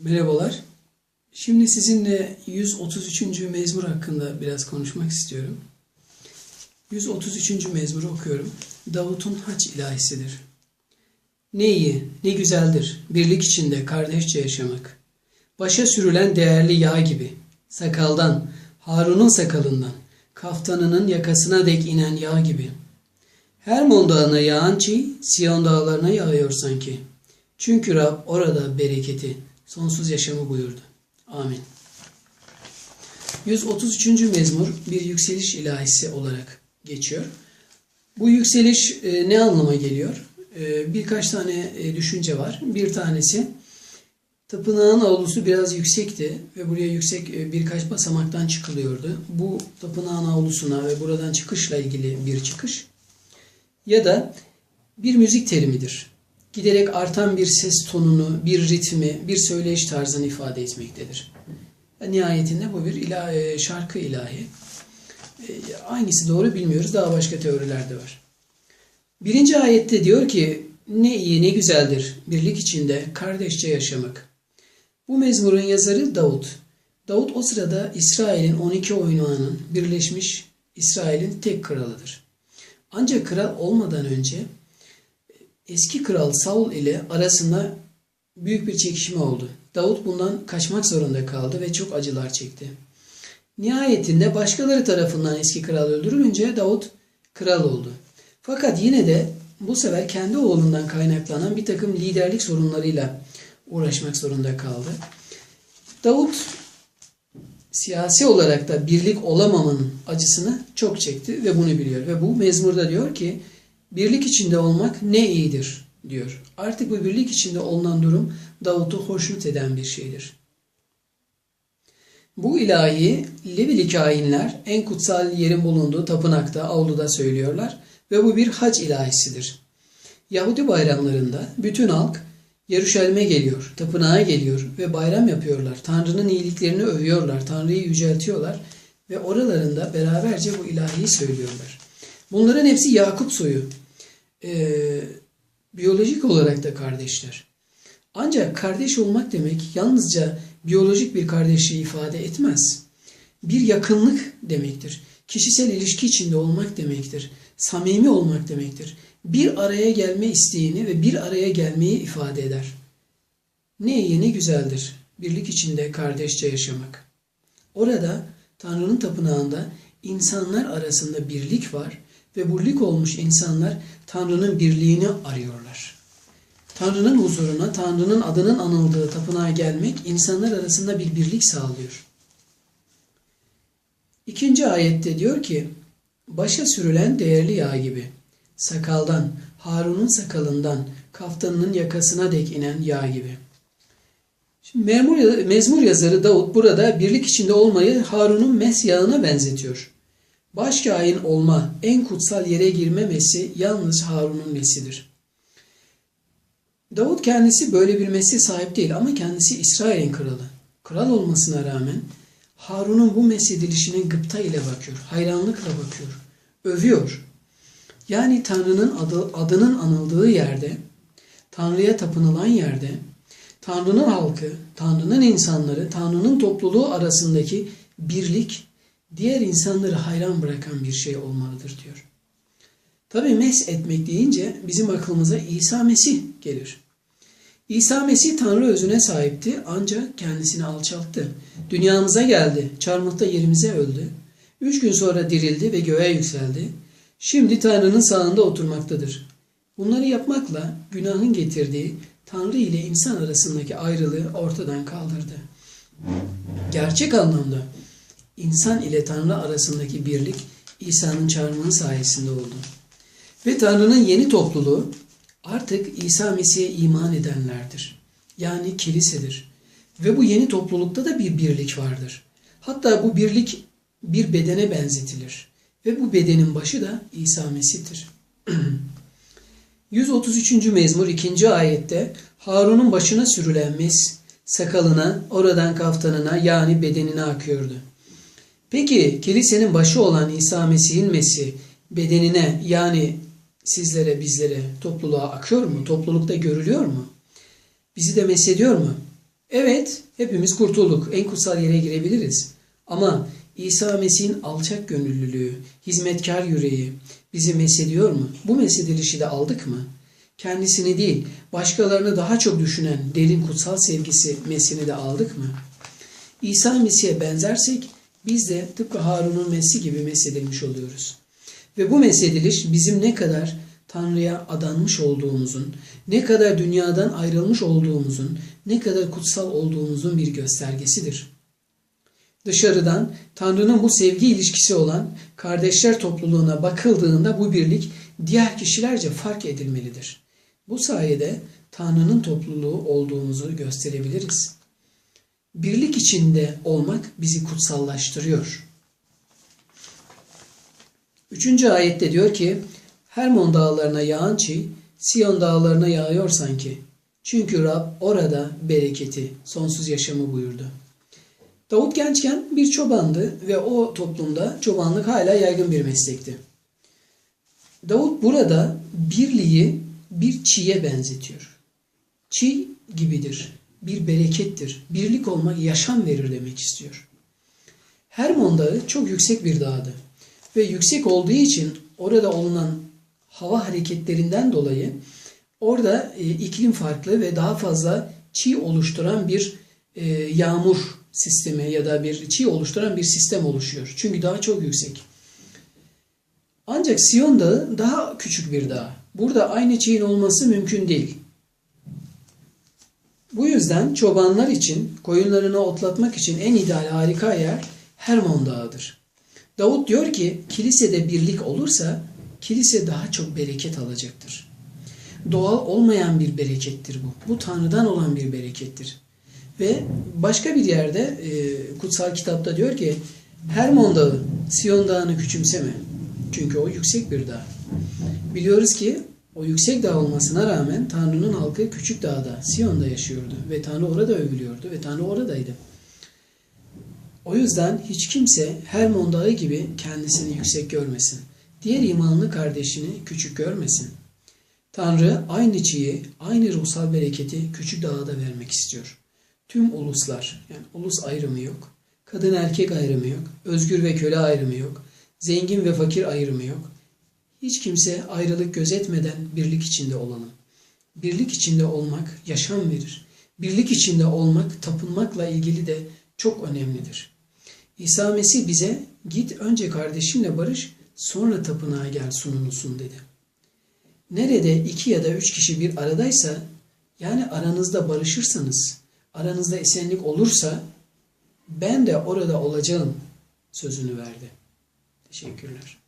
Merhabalar. Şimdi sizinle 133. mezmur hakkında biraz konuşmak istiyorum. 133. mezmuru okuyorum. Davut'un haç ilahisidir. Ne iyi, ne güzeldir birlik içinde kardeşçe yaşamak. Başa sürülen değerli yağ gibi, sakaldan, Harun'un sakalından, kaftanının yakasına dek inen yağ gibi. Hermon dağına yağan çiğ, Siyon dağlarına yağıyor sanki. Çünkü Rab orada bereketi, sonsuz yaşamı buyurdu. Amin. 133. mezmur bir yükseliş ilahisi olarak geçiyor. Bu yükseliş e, ne anlama geliyor? E, birkaç tane e, düşünce var. Bir tanesi tapınağın avlusu biraz yüksekti ve buraya yüksek birkaç basamaktan çıkılıyordu. Bu tapınağın avlusuna ve buradan çıkışla ilgili bir çıkış. Ya da bir müzik terimidir giderek artan bir ses tonunu, bir ritmi, bir söyleyiş tarzını ifade etmektedir. Nihayetinde bu bir ilahi, şarkı ilahi. E, hangisi doğru bilmiyoruz. Daha başka teoriler de var. Birinci ayette diyor ki ne iyi ne güzeldir birlik içinde kardeşçe yaşamak. Bu mezmurun yazarı Davut. Davut o sırada İsrail'in 12 oyunağının birleşmiş İsrail'in tek kralıdır. Ancak kral olmadan önce eski kral Saul ile arasında büyük bir çekişme oldu. Davut bundan kaçmak zorunda kaldı ve çok acılar çekti. Nihayetinde başkaları tarafından eski kral öldürülünce Davut kral oldu. Fakat yine de bu sefer kendi oğlundan kaynaklanan bir takım liderlik sorunlarıyla uğraşmak zorunda kaldı. Davut siyasi olarak da birlik olamamanın acısını çok çekti ve bunu biliyor. Ve bu mezmurda diyor ki Birlik içinde olmak ne iyidir diyor. Artık bu birlik içinde olunan durum Davut'u hoşnut eden bir şeydir. Bu ilahi Levili kainler en kutsal yerin bulunduğu tapınakta, avluda söylüyorlar ve bu bir hac ilahisidir. Yahudi bayramlarında bütün halk Yeruşalim'e geliyor, tapınağa geliyor ve bayram yapıyorlar. Tanrı'nın iyiliklerini övüyorlar, Tanrı'yı yüceltiyorlar ve oralarında beraberce bu ilahiyi söylüyorlar. Bunların hepsi Yakup soyu. Ee, biyolojik olarak da kardeşler. Ancak kardeş olmak demek yalnızca biyolojik bir kardeşliği ifade etmez. Bir yakınlık demektir. Kişisel ilişki içinde olmak demektir. Samimi olmak demektir. Bir araya gelme isteğini ve bir araya gelmeyi ifade eder. Ne iyi ne güzeldir birlik içinde kardeşçe yaşamak. Orada Tanrı'nın tapınağında insanlar arasında birlik var ve burlik olmuş insanlar Tanrı'nın birliğini arıyorlar. Tanrı'nın huzuruna, Tanrı'nın adının anıldığı tapınağa gelmek insanlar arasında bir birlik sağlıyor. İkinci ayette diyor ki, başa sürülen değerli yağ gibi, sakaldan, Harun'un sakalından, kaftanının yakasına dek inen yağ gibi. Şimdi mezmur, mezmur yazarı Davut burada birlik içinde olmayı Harun'un mes yağına benzetiyor. Başkain olma, en kutsal yere girme mesi yalnız Harun'un mesidir. Davut kendisi böyle bir mesi sahip değil ama kendisi İsrail'in kralı. Kral olmasına rağmen Harun'un bu mesedilişine gıpta ile bakıyor, hayranlıkla bakıyor, övüyor. Yani Tanrı'nın adı, adının anıldığı yerde, Tanrı'ya tapınılan yerde, Tanrı'nın halkı, Tanrı'nın insanları, Tanrı'nın topluluğu arasındaki birlik diğer insanları hayran bırakan bir şey olmalıdır diyor. Tabi mes etmek deyince bizim aklımıza İsa Mesih gelir. İsa Mesih Tanrı özüne sahipti ancak kendisini alçalttı. Dünyamıza geldi, çarmıhta yerimize öldü. Üç gün sonra dirildi ve göğe yükseldi. Şimdi Tanrı'nın sağında oturmaktadır. Bunları yapmakla günahın getirdiği Tanrı ile insan arasındaki ayrılığı ortadan kaldırdı. Gerçek anlamda insan ile Tanrı arasındaki birlik İsa'nın çağrının sayesinde oldu. Ve Tanrı'nın yeni topluluğu artık İsa Mesih'e iman edenlerdir. Yani kilisedir. Ve bu yeni toplulukta da bir birlik vardır. Hatta bu birlik bir bedene benzetilir. Ve bu bedenin başı da İsa Mesih'tir. 133. mezmur 2. ayette Harun'un başına sürülen mes sakalına, oradan kaftanına yani bedenine akıyordu. Peki kilisenin başı olan İsa Mesih'in mesi bedenine yani sizlere, bizlere, topluluğa akıyor mu? Toplulukta görülüyor mu? Bizi de mesediyor mu? Evet, hepimiz kurtulduk. En kutsal yere girebiliriz. Ama İsa Mesih'in alçak gönüllülüğü, hizmetkar yüreği bizi meshediyor mu? Bu meshedilişi de aldık mı? Kendisini değil, başkalarını daha çok düşünen derin kutsal sevgisi mesini de aldık mı? İsa Mesih'e benzersek biz de tıpkı Harun'un mesih gibi meshedilmiş oluyoruz. Ve bu meshediliş bizim ne kadar Tanrı'ya adanmış olduğumuzun, ne kadar dünyadan ayrılmış olduğumuzun, ne kadar kutsal olduğumuzun bir göstergesidir. Dışarıdan Tanrı'nın bu sevgi ilişkisi olan kardeşler topluluğuna bakıldığında bu birlik diğer kişilerce fark edilmelidir. Bu sayede Tanrı'nın topluluğu olduğumuzu gösterebiliriz. Birlik içinde olmak bizi kutsallaştırıyor. Üçüncü ayette diyor ki, Hermon dağlarına yağan çiğ, Siyon dağlarına yağıyor sanki. Çünkü Rab orada bereketi, sonsuz yaşamı buyurdu. Davut gençken bir çobandı ve o toplumda çobanlık hala yaygın bir meslekti. Davut burada birliği bir çiğe benzetiyor. Çiğ gibidir, bir berekettir. Birlik olmak yaşam verir demek istiyor. Hermon Dağı çok yüksek bir dağdı ve yüksek olduğu için orada olunan hava hareketlerinden dolayı orada e, iklim farklı ve daha fazla çiğ oluşturan bir e, yağmur sistemi ya da bir çiğ oluşturan bir sistem oluşuyor. Çünkü daha çok yüksek. Ancak Siyon Dağı daha küçük bir dağ. Burada aynı çiğin olması mümkün değil. Bu yüzden çobanlar için, koyunlarını otlatmak için en ideal harika yer Hermon Dağı'dır. Davut diyor ki kilisede birlik olursa kilise daha çok bereket alacaktır. Doğal olmayan bir berekettir bu. Bu Tanrı'dan olan bir berekettir. Ve başka bir yerde e, kutsal kitapta diyor ki Hermon Dağı, Siyon Dağı'nı küçümseme. Çünkü o yüksek bir dağ. Biliyoruz ki o yüksek dağ olmasına rağmen Tanrı'nın halkı küçük dağda, Siyon'da yaşıyordu. Ve Tanrı orada övülüyordu ve Tanrı oradaydı. O yüzden hiç kimse Hermon Dağı gibi kendisini yüksek görmesin. Diğer imanlı kardeşini küçük görmesin. Tanrı aynı çiği, aynı ruhsal bereketi küçük dağa da vermek istiyor. Tüm uluslar, yani ulus ayrımı yok, kadın erkek ayrımı yok, özgür ve köle ayrımı yok, zengin ve fakir ayrımı yok. Hiç kimse ayrılık gözetmeden birlik içinde olalım. Birlik içinde olmak yaşam verir. Birlik içinde olmak tapınmakla ilgili de çok önemlidir. İsa Mesih bize git önce kardeşinle barış sonra tapınağa gel sunulusun dedi. Nerede iki ya da üç kişi bir aradaysa yani aranızda barışırsanız, aranızda esenlik olursa ben de orada olacağım sözünü verdi. Teşekkürler.